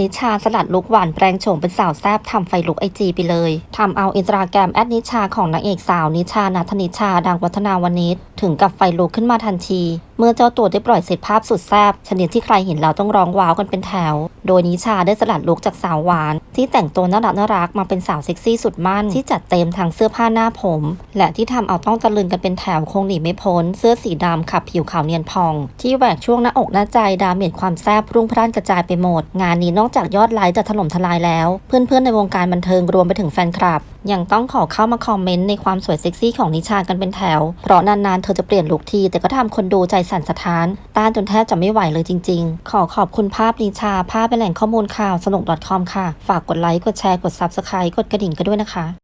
นิชาสลัดลุกหวานแปลงโฉมเป็นสาวแซบทำไฟลุกไอจีไปเลยทำเอาอินสตาแกรมแอดนิชาของนางเอกสาวนิชานาธนิชาดังวัฒนาวนิชถึงกับไฟลุกขึ้นมาทันทีเมื่อเจ้าตัวได้ปล่อยเสร็จภาพสุดแซบชนิดที่ใครเห็นแล้วต้องร้องว้าวกันเป็นแถว โดยนิชาได้สลัดลุกจากสาวหวาน ที่แต่งตัวน่ารักน่ารักมาเป็นสาวเซ็กซี่สุดมั่นที่จัดเต็มทั้งเสื้อผ้าหน้าผม และที่ทำเอาต้องตะลึงกันเป็นแถวคงหนีไม่พ้น เสื้อสีดำขับผิวขาวเนียนพอง ที่แหวกช่วงหน้าอกหน้าใจดาเมจความแซบพรุ่งพร่านกระจายไปหมด งานนี้นอกจากยอดไลค์จะถล่มทลายแล้ว เพื่อนๆในวงการบันเทิงรวมไปถึงแฟนคลับยังต้องขอเข้ามาคอมเมนต์ในความสวยเซ็กซี่ของนิชากันเป็นแถวเพราะนานๆเธอจะเปลี่ยนลุคทีแต่ก็ทำคนดูใจสั่นสะท้าน ต้านจนแทบจะไม่ไหวเลยจริง ๆ ขอขอบคุณภาพนิชา ภาพเป็นแหล่งข้อมูลข่าวสนุก .com ค่ะ ฝากกดไลค์ กดแชร์ กด Subscribe กดกระดิ่งกันด้วยนะคะ